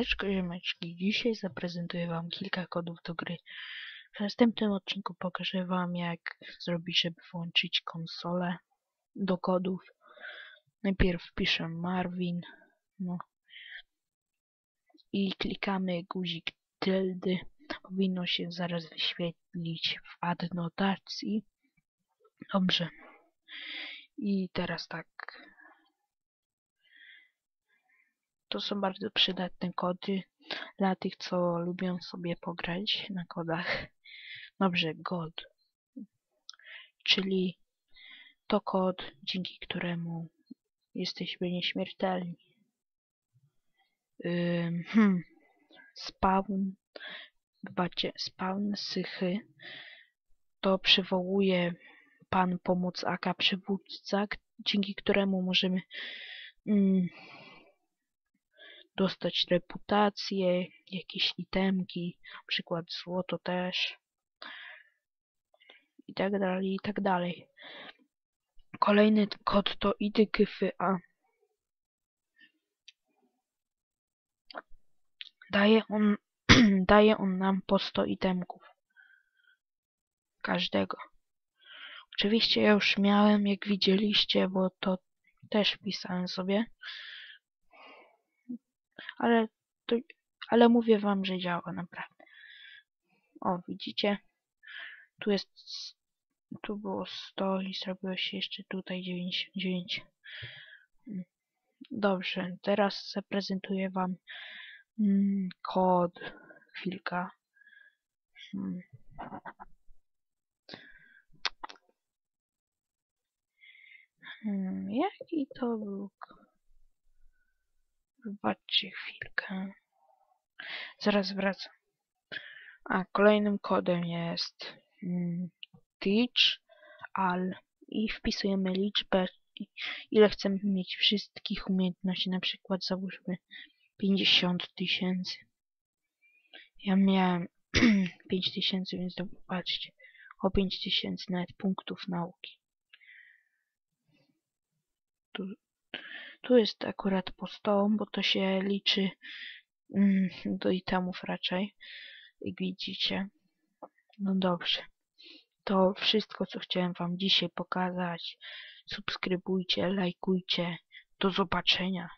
Siemaneczko ziemeczki, dzisiaj zaprezentuję wam kilka kodów do gry. W następnym odcinku pokażę wam jak zrobić, żeby włączyć konsolę do kodów. Najpierw wpiszę Marvin, no. I klikamy guzik tyldy. Powinno się zaraz wyświetlić w adnotacji. Dobrze. I teraz tak, To są bardzo przydatne kody dla tych, co lubią sobie pograć na kodach. Dobrze, God. Czyli to kod, dzięki któremu jesteśmy nieśmiertelni. Ym, hmm. Spawn, wybaczcie, spawn sychy to przywołuje pan pomoc aka przywódca, dzięki któremu możemy mm, dostać reputację, jakieś itemki, na przykład złoto też i tak dalej, i tak dalej. Kolejny kod to IDGFA. Daje on, daje on nam po 100 itemków. Każdego. Oczywiście ja już miałem, jak widzieliście, bo to też pisałem sobie ale, to, ale mówię wam, że działa naprawdę. O, widzicie? Tu jest, tu było 100 i zrobiło się jeszcze tutaj 99. Dobrze, teraz zaprezentuję wam mm, kod. Chwilka. Hmm. Hmm, jaki to był Wybaczcie chwilkę. Zaraz wracam. A kolejnym kodem jest mm, teach al i wpisujemy liczbę ile chcemy mieć wszystkich umiejętności. Na przykład załóżmy 50 tysięcy. Ja miałem 5 tysięcy, więc zobaczcie. O 5 tysięcy nawet punktów nauki. Tu tu jest akurat po 100, bo to się liczy mm, do itemów raczej, jak widzicie. No dobrze. To wszystko, co chciałem wam dzisiaj pokazać. Subskrybujcie, lajkujcie. Do zobaczenia.